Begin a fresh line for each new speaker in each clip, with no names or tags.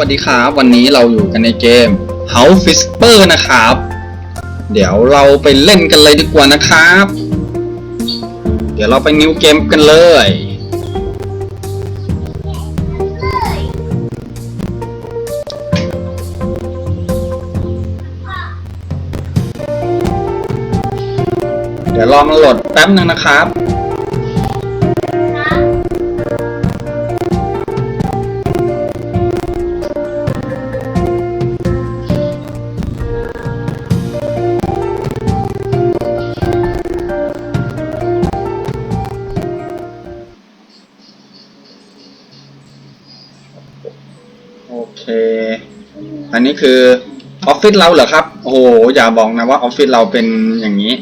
วัสดีครับ วันนี้เราอยู่กันในเกม House Whisper นะครับ เดี๋ยวเราไปเล่นกันเลยดีกว่านะครับ เดี๋ยวเราไปนิวเกมกันเลย เดี๋ยวรอมันโหลดแป๊บนึงนะครับ อเคอันนี้คือออฟฟิศเราเหรอครับ โอ้โห อย่าบอกนะว่าออฟฟิศเราเป็นอย่างนี้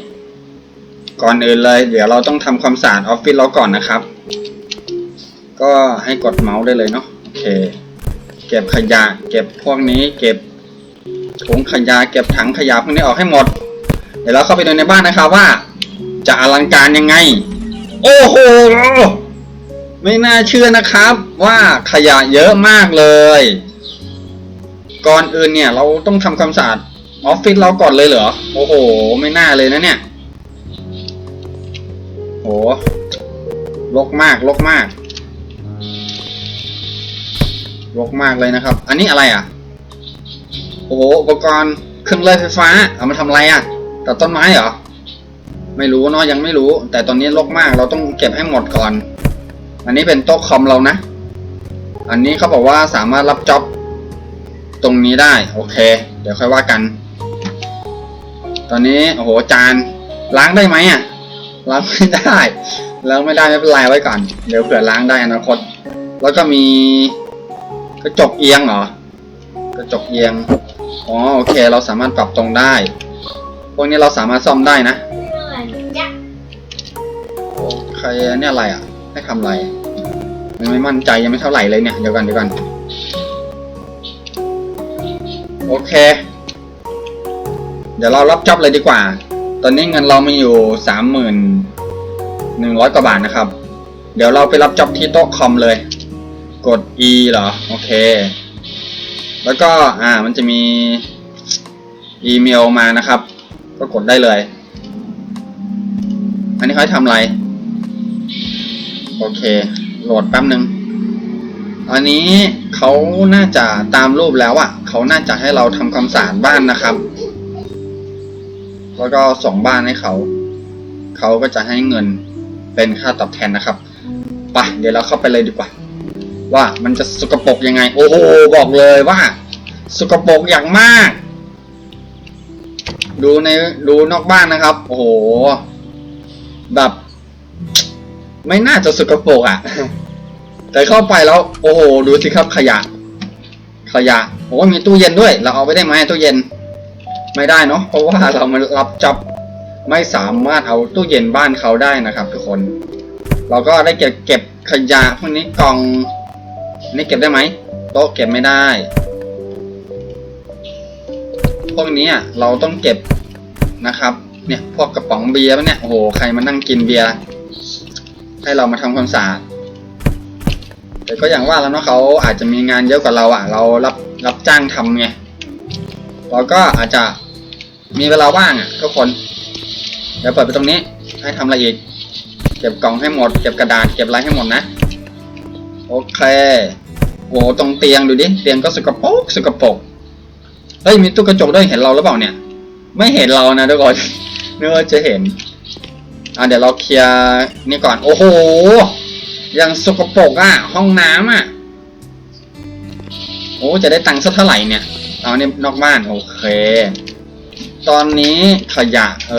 ก่อนอื่นเลย เดี๋ยวเราต้องทำความสะอาดออฟฟิศเราก่อนนะครับ ก็ให้กดเมาส์ได้เลยเนาะ โอเค เก็บขยะ เก็บพวกนี้ เก็บถุงขยะ เก็บถังขยะพวกนี้ออกให้หมด เดี๋ยวเราเข้าไปดูในบ้านนะครับว่า จะอลังการยังไง โอ้โห ไม่น่าเชื่อนะครับ ว่าขยะเยอะมากเลย ก่อนอื่นเนี่ย เราต้องทำความสะอาดออฟฟิศเราก่อนเลยเหรอ โอ้โห ไม่น่าเลยนะเนี่ยโหลกมากลกมากลกมากเลยนะครับ อันนี้อะไรอะ โอ้โหอุปกรณ์เครื่องเล่นไฟฟ้า เอามาทำอะไรอะ ตัดต้นไม้เหรอ ไม่รู้เนาะยังไม่รู้ แต่ตอนนี้รกมากเราต้องเก็บให้หมดก่อน อันนี้เป็นโต๊ะคอมเรานะ อันนี้เขาบอกว่าสามารถรับจ็อบ ตรงนี้ได้ โอเค เดี๋ยวค่อยว่ากัน ตอนนี้โอ้โหจานล้างได้ไหมอะล้างไม่ได้ล้างไม่ได้ไม่เป็นไรไว้ก่อน เดี๋ยวเผื่อล้างได้อนาคต แล้วก็มีกระจกเอียงเหรอกระจกเอียง อ๋อโอเค เราสามารถปรับตรงได้ พวกนี้เราสามารถซ่อมได้นะโอเคอันนี้อะไรอะให้ทำอะไรยังไม่มั่นใจยังไม่เท่าไหร่เลยเนี่ยเดี๋ยวกันเดี๋ยวกัน โอเค เดี๋ยวเรารับจ็อบเลยดีกว่า ตอนนี้เงินเรามีอยู่สามหมื่นหนึ่งร้อยกว่าบาทนะครับ เดี๋ยวเราไปรับจ็อบที่โต๊ะคอมเลย กด E เหรอ โอเค แล้วก็อ่ามันจะมีอีเมลมานะครับ ก็กดได้เลย อันนี้เขาทำอะไร โอเค โหลดแป๊บหนึ่ง อันนี้เขาน่าจะตามรูปแล้วอะ่ะเขาน่าจะให้เราทำความสะอาดบ้านนะครับ แล้วก็ส่งบ้านให้เขา เขาก็จะให้เงินเป็นค่าตอบแทนนะครับไปเดี๋ยวเราเข้าไปเลยดีกว่า ว่ามันจะสกปรกยังไง โอ้โหบอกเลยว่า สกปรกอย่างมาก ดูในดูนอกบ้านนะครับ โอ้โหแบบ ไม่น่าจะสกปรกอะ แต่เข้าไปแล้วโอ้โหดูสิครับขยะ ขยะโอ้มีตู้เย็นด้วย เราเอาไปได้ไหมตู้เย็น ไม่ได้เนาะเพราะว่าเรามารับจับไม่สามารถเอาตู้เย็นบ้านเขาได้นะครับ ทุกคน เราก็ได้เก็บเก็บขยะพวกนี้กล่องนี่เก็บได้ไหมโต๊ะเก็บไม่ได้ พวกนี้เราต้องเก็บนะครับ เนี่ยพวกกระป๋องเบียร์เนี่ยโอ้โหใครมานั่งกินเบียร์ให้เรามาทำความสะอาด แต่ก็อย่างว่าแล้วเนาะเขาอาจจะมีงานเยอะกว่าเราอะ เรารับรับจ้างทำไงเราก็อาจจะมีเวลาว่างอะทุกคน เดี๋ยวเปิดไปตรงนี้ ให้ทำอะไรอีก เก็บกล่องให้หมด เก็บกระดาษ เก็บอะไรให้หมดนะ โอเคโหตรงเตียงดูดิ เตียงก็สกปรกสกปรกเฮ้ย มีตู้กระจกด้วย เห็นเราหรือเปล่าเนี่ย ไม่เห็นเรานะทุกคนเนึกว่าจะเห็น อะเดี๋ยวเราเคลียร์นี่ก่อน โอ้โห ยังสกปรกอะ ห้องน้ำอะ โอ้จะได้ตังค์สักเท่าไหร่เนี่ย เอาเนี่ยนอกบ้านโอเค ตอนนี้ขยะ เอ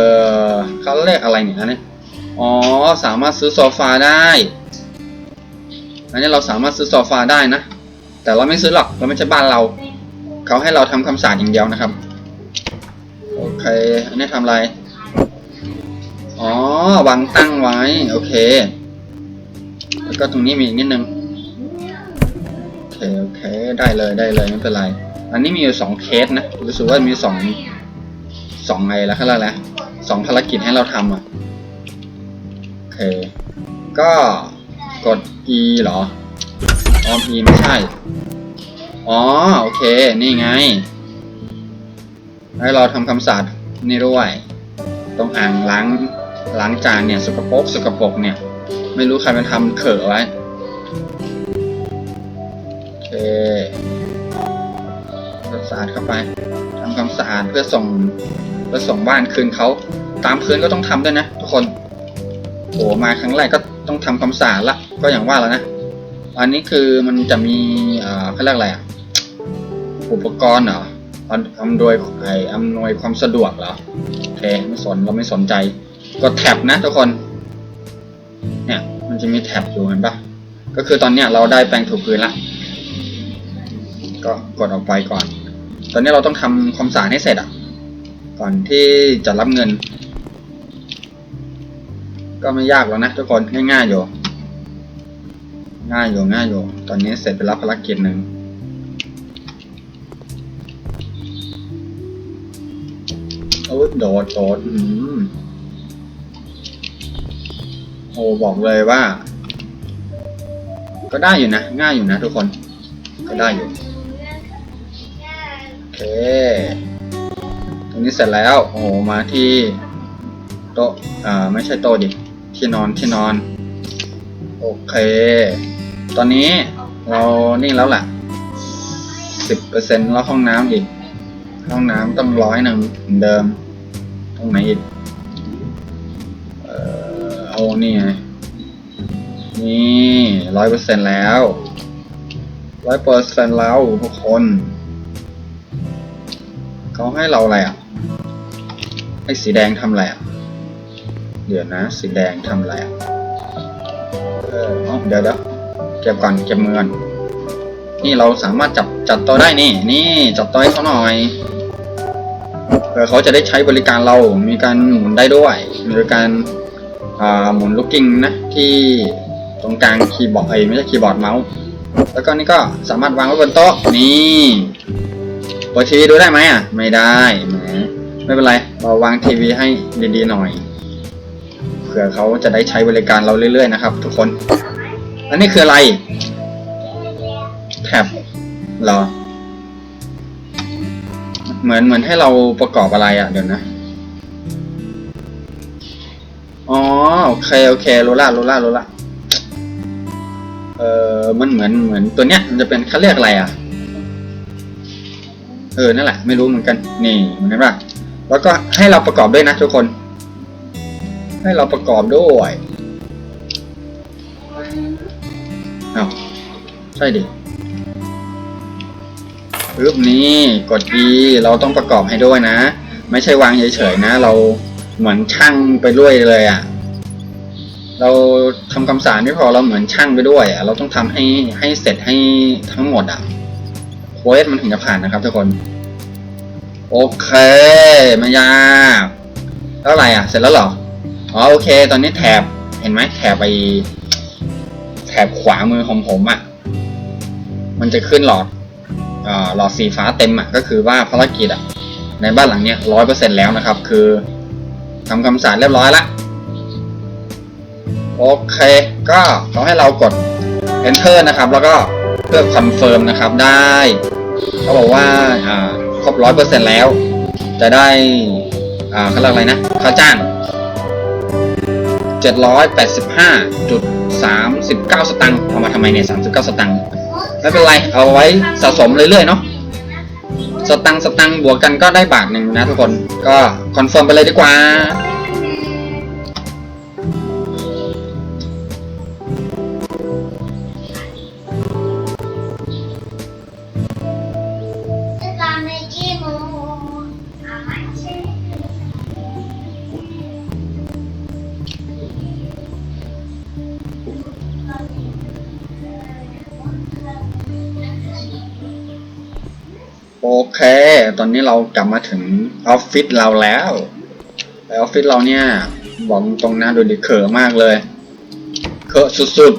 อเขาเรียกอะไรเนี่ยนนี้อ๋อ สามารถซื้อโซฟาได้ อันนี้เราสามารถซื้อโซฟาได้นะ แต่เราไม่ซื้อหรอก เราไม่ใช่บ้านเรา เขาให้เราทำควาสาดอย่างเดียวนะครับ โอเค อันนี้ทำอะไร อ๋อ วางตั้งไว้ โอเค แล้วก็ตรงนี้มีอีกนิดนึงโอเคโอเคได้เลยได้เลยไม่เป็นไร อันนี้มีอยู่สองเคสนะรู้สึกว่ามีสองสองไงแล้วเขาเรียกอะไรสองภารกิจให้เราทำอะโอเค ก็กด E เหรอออม E ไม่ใช่ อ๋อโอเค นี่ไง ให้เราทำคำสาดนี่ด้วย ตรงอ่างล้างล้างจานเนี่ยสกปรกสกปรกเนี่ย ไม่รู้ใครเป็นทำเขอะไว้ โอเคทำสะอาดเข้าไปทำความสะอาดเพื่อส่งเพื่อส่งบ้านคืนเขา ตามคืนก็ต้องทำด้วยนะทุกคนโอ้มาครั้งแรกก็ต้องทำความสะอาดละ ก็อย่างว่าแล้วนะ อันนี้คือมันจะมีเอ่อเขาเรียกอะไรอะอุปกรณ์เหรออำนวยไออำนวยความสะดวกเหรอโอเคไม่สนเราไม่สนใจ กดแท็บนะทุกคน มันจะมีแท็บอยู่เห็นปะก็คือตอนเนี้ยเราได้แปรงถูพื้นละก็กดออกไปก่อน ตอนนี้เราต้องทำความสะอาดให้เสร็จอะ ก่อนที่จะรับเงิน ก็ไม่ยากแล้วนะทุกคนง่ายๆอยู่ ง่ายอยู่ง่ายอยู่ ตอนนี้เสร็จไปแล้วภารกิจหนึ่งโอ้ยโดดโดดอืม อ้บอกเลยว่า ก็ได้อยู่นะ ง่ายอยู่นะทุกคน ก็ได้อยู่ โอเค ตรงนี้เสร็จแล้ว โอ้โห มาที่โต๊ะอ่าไม่ใช่โต๊ะดิ ที่นอนที่นอน โอเค ตอนนี้เรานี่แล้วแหละสิบเปอร์เซ็นต์แล้วห้องน้ำอีก ห้องน้ำต้องร้อยหนึ่งเหมือนเดิม ตรงไหนอีก เอานี่ไงนี่ร้อยเปอร์เซ็นแล้วร้อยเปอร์เซ็นแล้วทุกคนเขาให้เราอะไรอะไอ้สีแดงทำอะไรอะเดี๋ยวนะ สีแดงทำอะไรอะเออเอาเดี๋ยวเดี๋ยวเก็บก่อนเก็บมือก่อนนี่เราสามารถจับจัดตัวได้นี่ นี่จับตัวให้เขาหน่อยเผื่อเขาจะได้ใช้บริการเรา มีการหมุนได้ด้วย มีการ หมุนลูกกิ้งนะที่ตรงกลางคีย์บอร์ดไอ้ไม่ใช่คีย์บอร์ดเมาส์แล้วก็นี่ก็สามารถวางไว้บนโต๊ะนี่เปิดทีวีดูได้ไหมอะ ไม่ได้แหมไม่เป็นไร เราวางทีวีให้ดีๆหน่อยเผื่อเขาจะได้ใช้บริการเราเรื่อยๆนะครับ ทุกคน อันนี้คืออะไร แท็บเหรอ เหมือนเหมือนให้เราประกอบอะไรอะ เดี๋ยวนะ อ๋อโอเคโอเครู้ละรู้ละรู้ละเออมันเหมือนเหมือนตัวเนี้ย มันจะเป็นเขาเรียกอะไรอะ เออนั่นแหละ ไม่รู้เหมือนกัน นี่เห็นปะแล้วก็ให้เราประกอบด้วยนะทุกคน ให้เราประกอบด้วยเอ้าใช่ดิปึ๊บนี้กด E เราต้องประกอบให้ด้วยนะ ไม่ใช่วางเฉยๆนะ เรา เหมือนช่างไปด้วยเลยอะ่ะ เราทำคำสารไม่พอเราเหมือนช่างไปด้วยอะ่ะ เราต้องทำให้ให้เสร็จให้ทั้งหมดอะ่ะโค้ดมันถึงจะผ่านนะครับทุกคน โอเคไม่ยากแล้วอะไรอะ เสร็จแล้วหรออ๋อโอเค ตอนนี้แถบเห็นไหมแถบไปแถบขวามือของผมอะ่ะ มันจะขึ้นหลอดอ่าหลอดสีฟ้าเต็มอะ่ะก็คือว่าภารกิจอะ่ะในบ้านหลังเนี้ยร้อยเปอร์เซ็นแล้วนะครับ คือ ทำคำสารเรียบร้อยละโอเค ก็เขาให้เรากด enter นะครับ แล้วก็เพื่อคอนเฟิร์มนะครับได้เขาบอกว่าครบร้อยเปอร์เซ็นแล้ว จะได้เขาเรียกอะไรนะค่าจ้าง785.39สตังค์เอามาทำไมเนี่ย39สตังค์ไม่เป็นไร เอาไว้สะสมเรื่อยๆเนาะ สตังสตังบวกกันก็ได้บาทหนึ่งนะทุกคน ก็คอนเฟิร์มไปเลยดีกว่า
น
นี้เรากลับมาถึงออฟฟิศเราแล้วแต่ออฟฟิศเราเนี่ยบอกตรงนะดูดิเขอะมากเลยเขอะสุด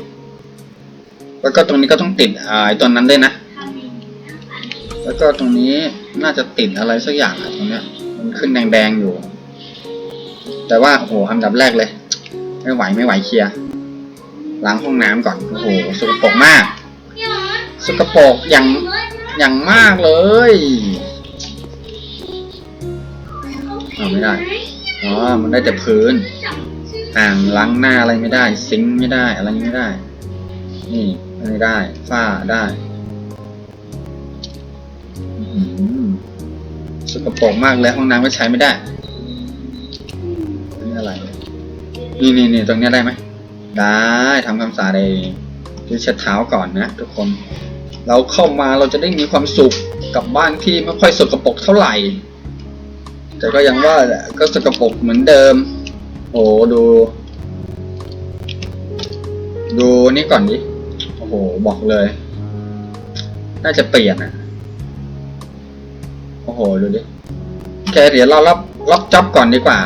ๆ แล้วก็ตรงนี้ก็ต้องติดอ่าไอ้ตัวนั้นด้วยนะ แล้วก็ตรงนี้น่าจะติดอะไรสักอย่างอะตรงเนี้ย มันขึ้นแดงๆอยู่ แต่ว่าโอ้โหอันดับแรกเลย ไม่ไหวไม่ไหวเคลียร์ล้างห้องน้ำก่อนโอ้โหสกปรกมาก สกปรกอย่างอย่างมากเลย เอาไม่ได้ อ๋อ มันได้แต่พื้น อ่างล้างหน้าอะไรไม่ได้ ซิงไม่ได้ อะไรไม่ได้ นี่ไม่ได้ ฝ้าได้สกปรกมากเลยห้องน้ำก็ใช้ไม่ได้ นี่อะไร นี่นี่นี่ตรงนี้ได้ไหม ได้ทำความสะอาดเองดูเช็ดเท้าก่อนนะทุกคน เราเข้ามาเราจะได้มีความสุขกับบ้านที่ไม่ค่อยสกปรกเท่าไหร่ แต่ก็ยังว่าแหละก็สกปรกเหมือนเดิม โอ้ดู ดูนี่ก่อนดิ โอ้โห บอกเลย น่าจะเปลี่ยนอะโอ้โห ดูดิโอเคเดี๋ยวเรารับรับจ็อบก่อนดีกว่า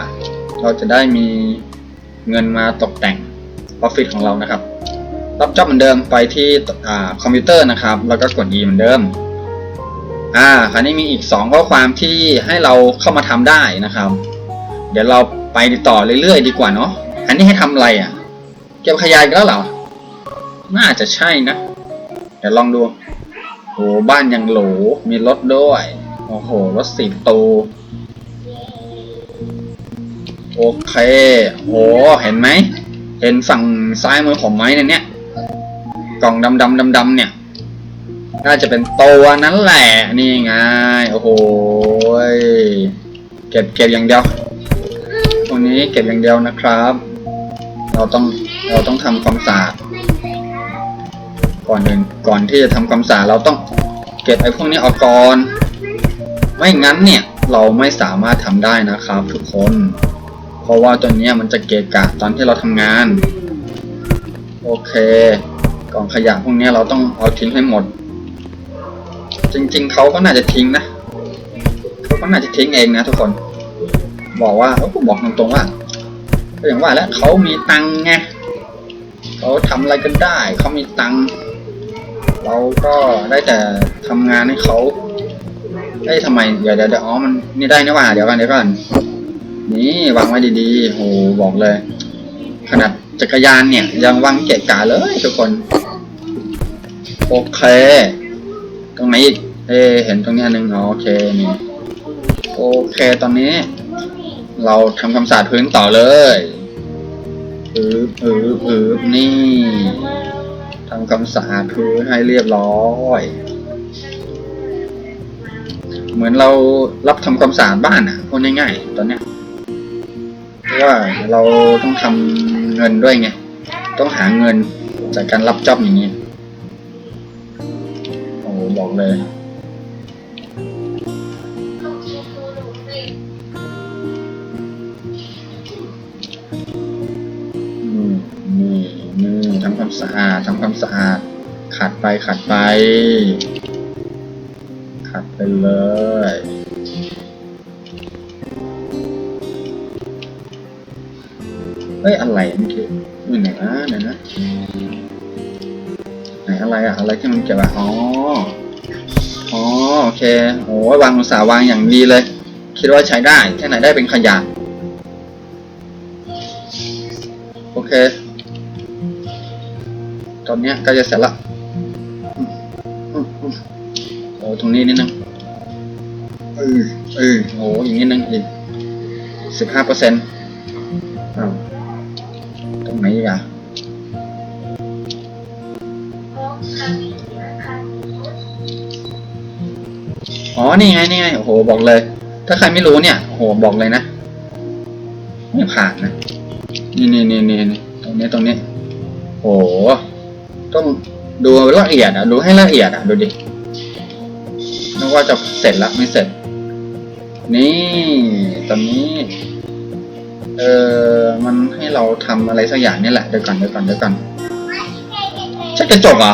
เราจะได้มีเงินมาตกแต่งออฟฟิศของเรานะครับ รับจ็อบเหมือนเดิมไปที่อ่าคอมพิวเตอร์นะครับ แล้วก็กด E เหมือนเดิม อ่าคราวนี้มีอีกสองข้อความที่ให้เราเข้ามาทำได้นะครับ เดี๋ยวเราไปต่อเรื่อยๆดีกว่าเนาะอันนี้ให้ทำอะไรอะ เก็บขยะอีกแล้วเหรอน่าจะใช่นะเดี๋ยวลองดูโหบ้านยังโหลมีรถด้วยโอ้โหรถสี่ประตูโอเคโหเห็นไหมเห็นฝั่งซ้ายมือผมไหมในเนี้ยกล่องดำดำดำดำๆเนี่ย น่าจะเป็นตัวนั้นแหละ นี่ไง โอ้โหเก็บเก็บอย่างเดียวตรงนี้เก็บอย่างเดียวนะครับ เราต้องเราต้องทำความสะอาดก่อนหนึ่งก่อนที่จะทำความสะอาดเราต้องเก็บไอ้พวกนี้ออกก่อนไม่งั้นเนี่ยเราไม่สามารถทำได้นะครับ ทุกคน เพราะว่าตัวนี้มันจะเกะกะตอนที่เราทำงาน โอเค กล่องขยะพวกนี้เราต้องเอาทิ้งให้หมด จริง ๆเขาก็น่าจะทิ้งนะเขาก็น่าจะทิ้งเองนะทุกคน บอกว่าเขาบอกตรงๆว่าก็อย่างว่าแล้วเขามีตังค์ไงเขาทำอะไรกันได้เขามีตังค์เราก็ได้แต่ทำงานให้เขาเอ้ยทำไมเดี๋ยวเดี๋ยวเดี๋ยวอ๋อมันนี่ได้นะว่าเดี๋ยวกันเดี๋ยวก่อนนี่วางไว้ดีๆโหบอกเลย ขนาดจักรยานเนี่ย ยังวางเกะกะเลยทุกคน โอเค ตรงไหนอีก เอเห็นตรงนี้อันหนึ่งอ๋อโอเคนี่โอเคตอนนี้ เราทำความสะอาดพื้นต่อเลยอืบอืบอืบนี่ทำความสะอาดพื้นให้เรียบร้อยเหมือนเรารับทำความสะอาดบ้านอะพูดง่ายๆตอนเนี้ยเพราะว่าเราต้องทำเงินด้วยไง ต้องหาเงินจากการรับจ็อบอย่างนี้ บอกเลย นี่นี่ทำความสะอาดทำความสะอาด ขัดไปขัดไป ขัดไปเลยเฮ้ยอะไรเมื่อกี้นี่ไหนนะไหนนะไหนอะไรอะอะไรที่มันเก็บอะอ๋อ อ๋อโอเคโอ้วางอุตสาห์วางอย่างดีเลย คิดว่าใช้ได้แค่ไหนได้เป็นขยะโอเค ตอนเนี้ยก็จะเสร็จละโอ้ตรงนี้นิดนึงเออเออโอ้อย่างนี้นึงอีกสิบห้าเปอร์เซ็นต์อ้าวตรงไหนอีกอะ นี่ไงนี่ไงโอ้โหบอกเลย ถ้าใครไม่รู้เนี่ยโอ้โหบอกเลยนะไม่ผ่านนะนี่นี่นี่นี่นี่ตรงนี้ตรงนี้โอ้โหต้องดูละเอียดอะดูให้ละเอียดอะดูดินึกว่าจะเสร็จแล้วไม่เสร็จ นี่ตอนนี้ เออมันให้เราทำอะไรสักอย่างนี่แหละเดี๋ยวก่อนเดี๋ยวก่อนเดี๋ยวก่อนเช็ดกระจกเหรอ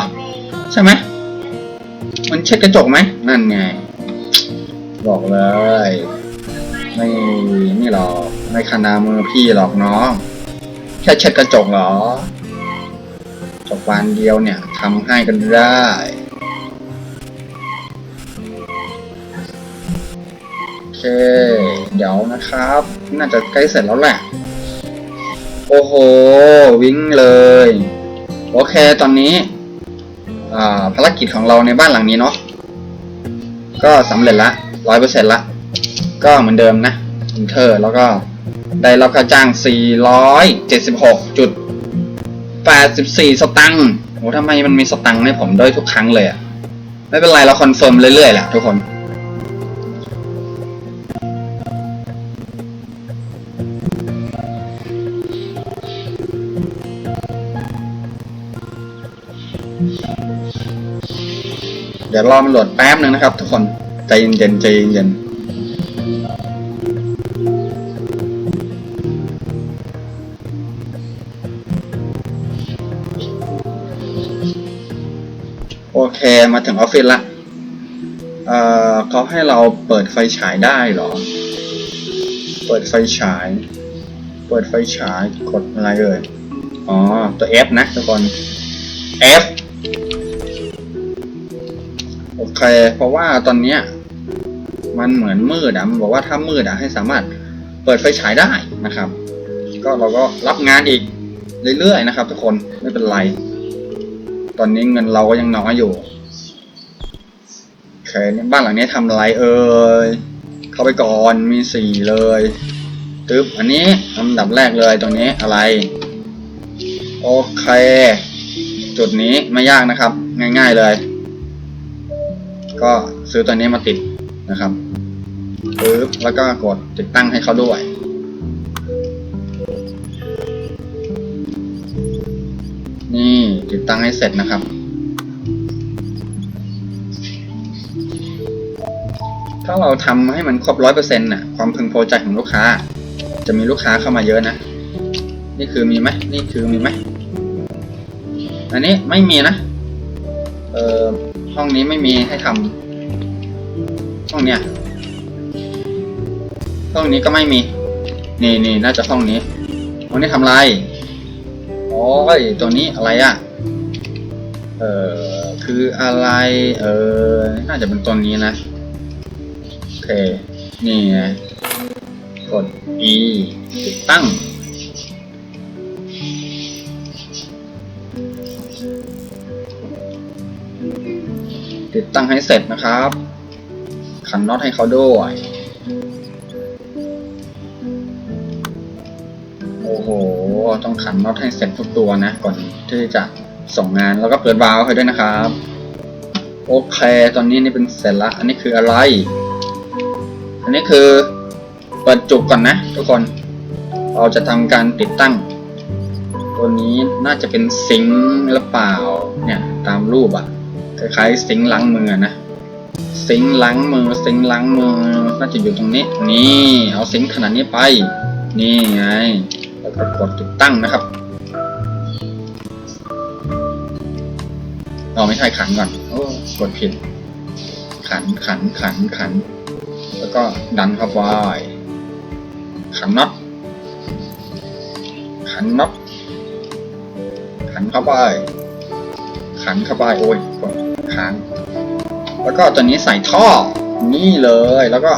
ใช่ไหมมันเช็ดกระจกไหมนั่นไง บอกเลย ไม่นี่หรอกไม่ขนามือพี่หรอกน้อง แค่เช็ดกระจกหรอจกบานเดียวเนี่ยทำให้กันได้โอเค เดี๋ยวนะครับ น่าจะใกล้เสร็จแล้วแหละ โอ้โห วิ่งเลย โอเคตอนนี้ภารกิจของเราในบ้านหลังนี้เนาะก็สำเร็จละ ร้อยเปอร์เซ็นต์ละ ก็เหมือนเดิมนะอินเทอร์แล้วก็ได้รับค่าจ้าง 476.84 สตังค์โหทำไมมันมีสตังค์ให้ผมด้วยทุกครั้งเลยอะไม่เป็นไรเราคอนเฟิร์มเรื่อยๆแหละทุกคน เดี๋ยวรอมันโหลดแป๊บหนึ่งนะครับทุกคน ใจเย็นใจเย็นโอเคมาถึงออฟฟิศละ เอ่อเขาให้เราเปิดไฟฉายได้เหรอ เปิดไฟฉาย เปิดไฟฉายกดอะไรเอ่ย อ๋อ ตัว F นะทุกคน F โอเค เพราะว่าตอนเนี้ย มันเหมือนมืดอะมันบอกว่าถ้ามืดอะให้สามารถเปิดไฟฉายได้นะครับ ก็เราก็รับงานอีกเรื่อยๆนะครับ ทุกคนไม่เป็นไร ตอนนี้เงินเราก็ยังน้อยอยู่โอเคบ้านหลังนี้ทำอะไรเอ่ยเข้าไปก่อนมีสี่เลยตึ๊บอันนี้อันดับแรกเลยตรงนี้อะไร โอเค จุดนี้ไม่ยากนะครับ ง่าย ๆเลย ก็ซื้อตัวนี้มาติด นะครับปึ๊บแล้วก็กดติดตั้งให้เขาด้วยนี่ติดตั้งให้เสร็จนะครับ ถ้าเราทำให้มันครบร้อยเปอร์เซ็นต์น่ะ ความพึงพอใจของลูกค้า จะมีลูกค้าเข้ามาเยอะนะ นี่คือมีไหมนี่คือมีไหม อันนี้ไม่มีนะ เอ่อ ห้องนี้ไม่มีให้ทำ ห้องเนี้ยห้องนี้ก็ไม่มี นี่นี่น่าจะห้องนี้ห้องนี้ทำไรโอ้ยตัวนี้อะไรอะ่ะ เอ่อคืออะไร เออน่าจะเป็นตัวนี้นะโอเค นี่ไงกด E ติดตั้งติดตั้งให้เสร็จนะครับ ขันน็อตให้เขาด้วย โอ้โห ต้องขันน็อตให้เสร็จทุกตัวนะ ก่อนที่จะส่งงานแล้วก็เปิดวาล์วให้ด้วยนะครับ โอเค ตอนนี้นี่เป็นเสร็จละ อันนี้คืออะไร อันนี้คือเปิดจุกก่อนนะทุกคน เราจะทำการติดตั้ง ตัวนี้น่าจะเป็นซิงค์หรือเปล่า เนี่ยตามรูปอะคล้ายๆซิงค์ล้างมือนะ ซิงล้างมือซิงล้างมือน่าจะอยู่ตรงนี้ นี่เอาซิงขนาดนี้ไป นี่ไงแล้วก็กดติดตั้งนะครับเอาไม่ใช่ขันก่อนโอ้กดผิด ขันขันขันขัน แล้วก็ดันเข้าไปขันน็อตขันน็อตขันเข้าไปขันเข้าไปโอ้ยกดค้าง แล้วก็ตัวนี้ใส่ท่อนี่เลยแล้วก็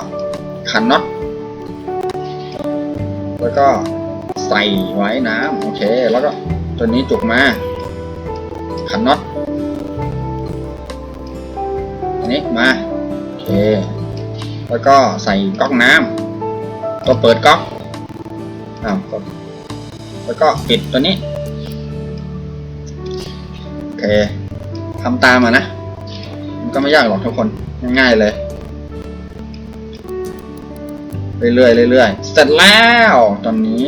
ขันน็อตแล้วก็ใส่ไว้น้ำโอเค แล้วก็ตัวนี้จุกมา ขันน็อตอันนี้มาโอเค แล้วก็ใส่ก๊อกน้ำตัวเปิดก๊อกอ้าวแล้วก็ปิดตัวนี้โอเคทำตามมานะ ก็ไม่ยากหรอกทุกคนง่ายๆเลย เรื่อยๆเรื่อยๆเสร็จแล้วตอนนี้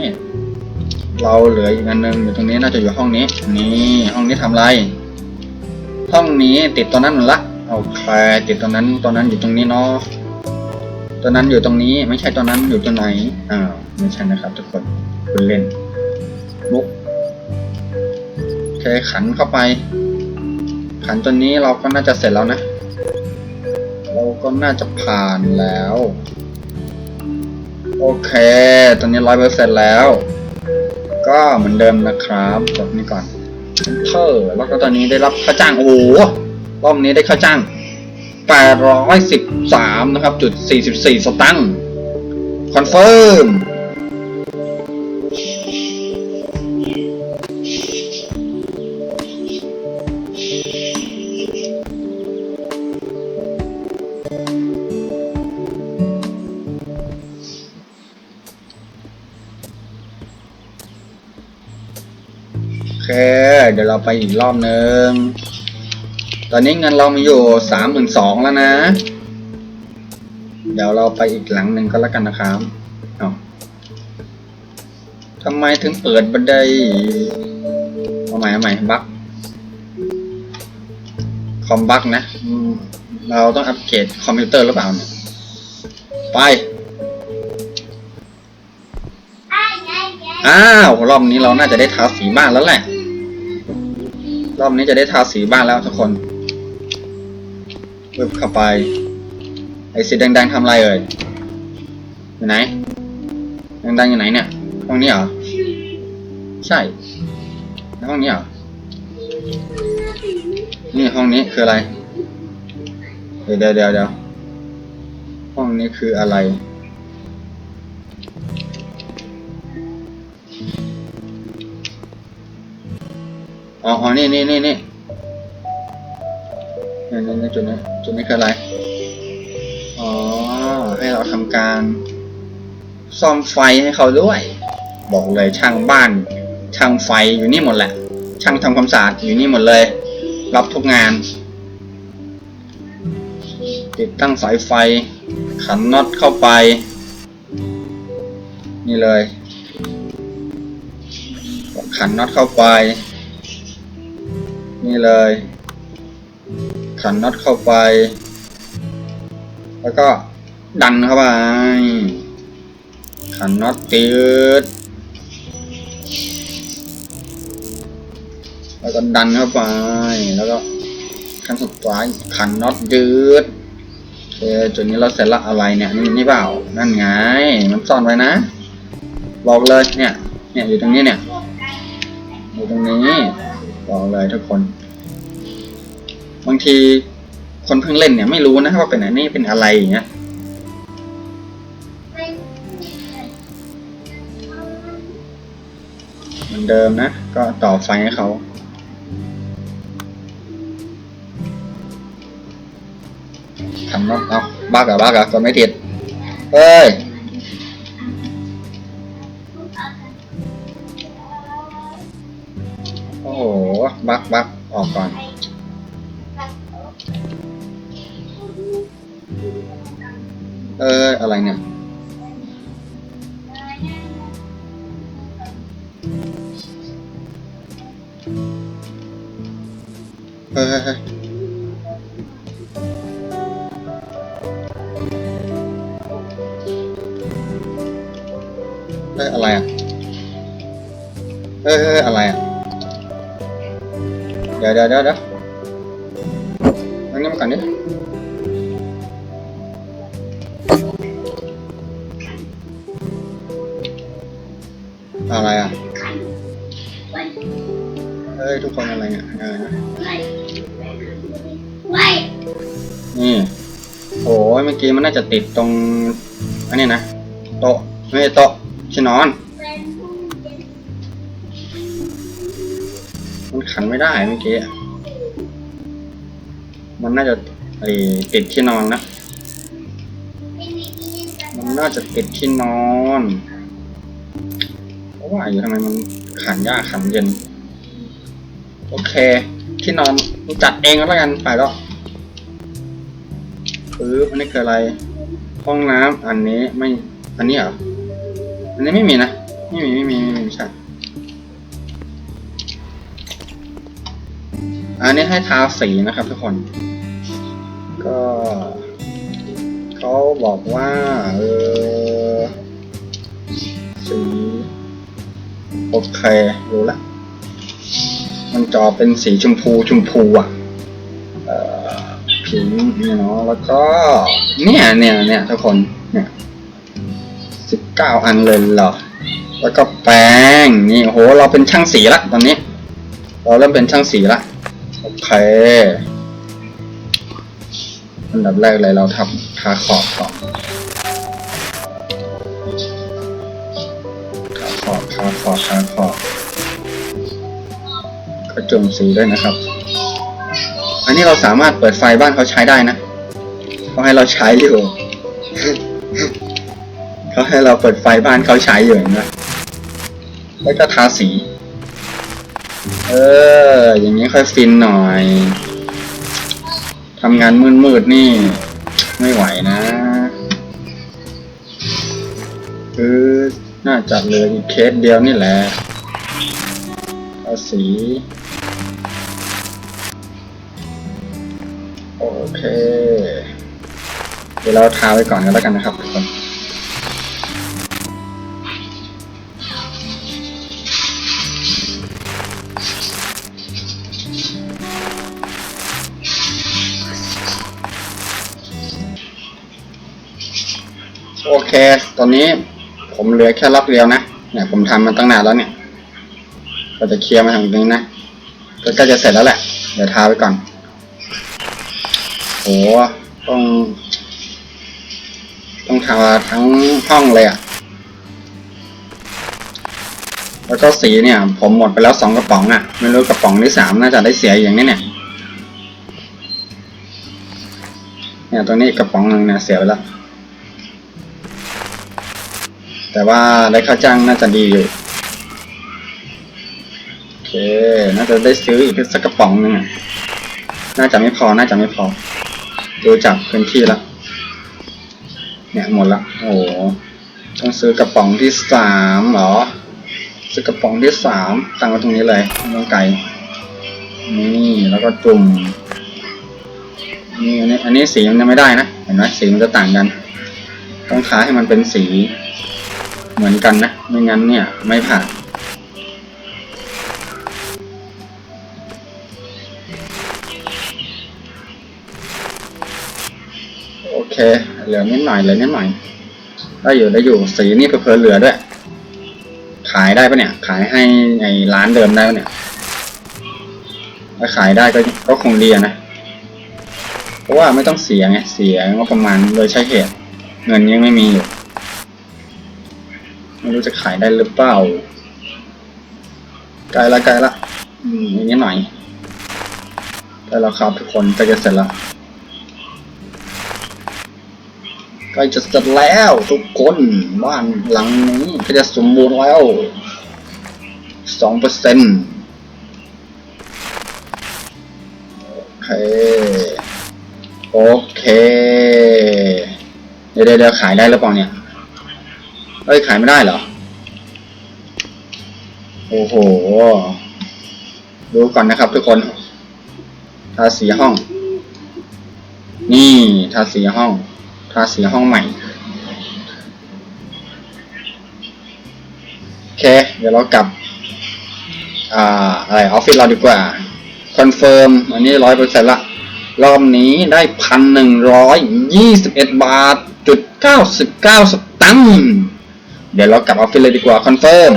เราเหลืออีกอันหนึงอยู่ตรงนี้น่าจะอยู่ห้องนี้ นี่ห้องนี้ทำอะไรห้องนี้ติดตัวนั้นหมดละโอเคติดตัวนั้นตัวนั้นอยู่ตรงนี้เนาะตัวนั้นอยู่ตรงนี้ไม่ใช่ตัวนั้นอยู่ตรงไหนอ้าไม่ใช่นะครับ ทุกคนคุณเล่นลุกโอเคขันเข้าไป ขันตัวนี้เราก็น่าจะเสร็จแล้วนะ ก็น่าจะผ่านแล้ว โอเค ตอนนี้ร้อยเปอร์เซ็นแล้ว ก็เหมือนเดิมนะครับจบนี่ก่อนเ e อร์แล้วก็ตอนนี้ได้รับค่าจ้าง โอ้โหรอบนี้ได้ค่าจ้าง 813 นะครับจุด44 สตังค์คอนเฟิร์ม เดี๋ยวเราไปอีกรอบนึง ตอนนี้เงินเรามีอยู่สามหมื่นสองแล้วนะ เดี๋ยวเราไปอีกหลังหนึ่งก็แล้วกันนะครับเอาทำไมถึงเปิดบันไดเอาใหม่เอาใหม่บักคอมบักนะอืมเราต้องอัปเกรดคอมพิวเตอร์หรือเปล่าเนี่ย ไปอ้าว รอบนี้เราน่าจะได้ทาสีบ้านแล้วแหละร อบนี้จะได้ทาสีบ้านแล้วทุกคนปึ๊บเข้าไป ไอ้สีแดงๆทำไรเอ่ย อยู่ไหน แดงๆอยู่ไหนเนี่ย ห้องนี้เหรอ ใช่ห้องนี้เหรอ นี่ห้องนี้คืออะไร เดี๋ยวเดี๋ยวเดี๋ยวห้องนี้คืออะไร อ๋ออนี่นี่นี่นี่นี่นี่นี่จุดนี้จุดนี้คืออะไร อ๋อ ให้เราทำการซ่อมไฟให้เขาด้วย บอกเลยช่างบ้าน ช่างไฟอยู่นี่หมดแหละ ช่างทำความสะอาดอยู่นี่หมดเลย รับทุกงาน ติดตั้งสายไฟ ขันน็อตเข้าไป นี่เลย ขันน็อตเข้าไป นี่เลย ขันน็อตเข้าไป แล้วก็ดันเข้าไป ขันน็อตติดแล้วก็ดันเข้าไป แล้วก็ขั้นสุดท้ายขันน็อตยืดโอเคจุดนี้เราเสร็จละอะไรเนี่ยนี่นี่เปล่า นั่นไง มันซ่อนไว้นะ บอกเลยเนี่ย เนี่ยอยู่ตรงนี้เนี่ยอยู่ตรงนี้ บอกเลยทุกคน บางทีคนเพิ่งเล่นเนี่ยไม่รู้นะว่าเป็นอันนี้เป็นอะไรอย่างเงี้ยเหมือนเดิมนะ ก็ต่อไฟให้เขาทำน็อตเอาบ้ากับบ้ากับก็ไม่ติดเฮ้ย บักบักออกก่อน เอออะไรเนี่ยเฮ้ยเฮ้ยเฮ้ยอะไรอะเฮ้ยเฮ้ยเฮ้ยอะไรอะ เดี๋ยวเดี๋ยวเดี๋ยวเดี๋ยวนั่งนี่มาก่อนดิอะไรอะ เฮ้ย ทุกคนอะไรเนี่ยเออนี่โอ้ยเมื่อกี้มันน่าจะติดตรง อันนี้นะ โต๊ะไม่ใช่โต๊ะที่นอน ไม่ได้เมื่อกี้มันน่าจะไอติดที่นอนนะ มันน่าจะติดที่นอน เพราะว่าอยู่ทำไมมันขันยากขันเย็น โอเค ที่นอนจัดเองก็แล้วกันไปแล้วปึ๊บอันนี้คืออะไร ห้องน้ำอันนี้ไม่ อันนี้เหรอ อันนี้ไม่มีนะ ไม่มีไม่มีไม่มีไม่ใช่ อันนี้ให้ทาสีนะครับทุกคน ก็เขาบอกว่า เออ สี โอเค รู้ละ มันจอเป็นสีชมพูชมพูอะผิวเนี่ยเนาะแล้วก็ เนี่ยเนี่ยเนี่ยทุกคน เนี่ยสิบเก้าอันเลยเหรอ แล้วก็แป้ง นี่โอ้โหเราเป็นช่างสีละตอนนี้ เราเริ่มเป็นช่างสีละ โอเค อันดับแรกเลยเราทำทาขอบก่อนทาขอบทาขอบทาขอบก็จุ่มสีด้วยนะครับ อันนี้เราสามารถเปิดไฟบ้านเขาใช้ได้นะเขาให้เราใช้อยู่เขาให้เราเปิดไฟบ้านเขาใช้อยู่นไหมแล้วก็ทาสี โออ อย่างนี้ค่อยฟินหน่อย ทำงานมืดๆนี่ ไม่ไหวนะคือน่าจะเลืออีกเคสเดียวนี่แหละภาษีโอเค เดี๋ยวเราทาไว้ก่อนกันแล้วกันนะครับ อเค ตอนนี้ผมเหลือแค่ล็อกเดียวนะ เนี่ยผมทำมาตั้งนานแล้วเนี่ย ก็จะเคลียร์มาทางนี้นะก็ใกล้จะเสร็จแล้วแหละ เดี๋ยวทาไว้ก่อนโหต้อง ต้องทาทั้งห้องเลยอะ่ะแล้วก็สีเนี่ย ผมหมดไปแล้วสองกระป๋องอะ่ะไม่รู้กระป๋องที่สามน่าจะได้เสียอย่างนี้เนี่ย เนี่ยตรงนี้กระป๋องหนึงเนี่ยเสียไปแล้ว แต่ว่าได้ค่าจ้างน่าจะดีอยู่โอเค น่าจะได้ซื้ออีกสักกระป๋องหนึงน่าจะไม่พอ น่าจะไม่พอ ดูจากพื้นที่แล้วเนี่ยหมดละ โอ้ต้องซื้อกระป๋องที่สามเหรอ ซื้อกระป๋องที่สามตั้งไว้ตรงนี้เลยไม่ต้องไกลนี่แล้วก็จุ่มนี่อันนี้อันนี้สีมันยังไม่ได้นะ เห็นไหมสีมันจะต่างกัน ต้องค้าให้มันเป็นสี เหมือนกันนะ ไม่งั้นเนี่ย ไม่ผ่านโอเค เหลือนิดหน่อยเหลือนิดหน่อยได้อยู่ได้อยู่สีนี่เพอๆเหลือด้วย ขายได้ปะเนี่ย ขายให้ไอ้ร้านเดิมได้ปะเนี่ยถ้าขายได้ก็ก็คงดีนะเพราะว่าไม่ต้องเสียไงเสียงบประมาณโดยใช้เหตุ เงินยังไม่มีอยู่ ไม่รู้จะขายได้หรือเปล่าใกล้ละใกล้ละอืมอีกนิดหน่อยใกล้แล้วครับทุกคนใกล้จะเสร็จแล้วใกล้จะเสร็จแล้วทุกคนบ้านหลังนี้ก็จะสมบูรณ์แล้วสองเปอร์เซ็นต์โอเคโอเคเดี๋ยวเดี๋ยวเดี๋ยวขายได้หรือเปล่าเนี่ย เอ้ยขายไม่ได้เหรอ โอ้โห ดูก่อนนะครับทุกคน ทาสีห้อง นี่ทาสีห้อง ทาสีห้องใหม่ โอเค เดี๋ยวเรากลับ อ่า อะไรออฟฟิศเราดีกว่า คอนเฟิร์ม อันนี้ร้อยเปอร์เซ็นต์ละ รอบนี้ได้พันหนึ่งร้อยยี่สิบเอ็ดบาทจุดเก้าสิบเก้าสตังค์ เดี๋ยวเรากลับออฟฟิศเลยดีกว่าคอนเฟิร์ม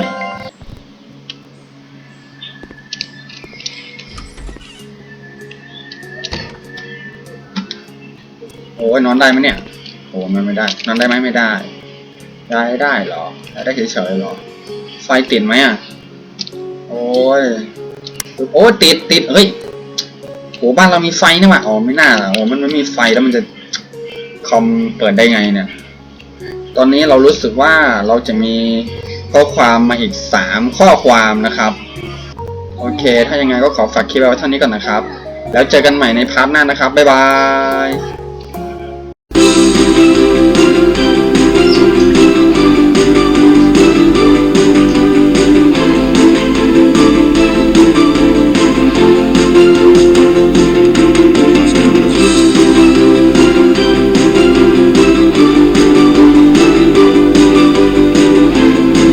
โอ้ยนอนได้ไหมเนี่ยโอ้มันไม่ได้ นอนได้ไหมไม่ได้ ได้ได้เหรอ ได้เฉยๆเหรอ ไฟติดไหมอะ โอ้ย โอ้ติดติดเฮ้ยโหบ้านเรามีไฟนี่หว่าอ๋อไม่น่าล่ะโอ้มันไม่มีไฟแล้วมันจะคอมเปิดได้ไงเนี่ย ตอนนี้เรารู้สึกว่าเราจะมีข้อความมาอีกสามข้อความนะครับ โอเค ถ้ายังไงก็ขอฝากคลิปไว้เท่านี้ก่อนนะครับ แล้วเจอกันใหม่ในพาร์ทหน้านะครับ บ๊ายบาย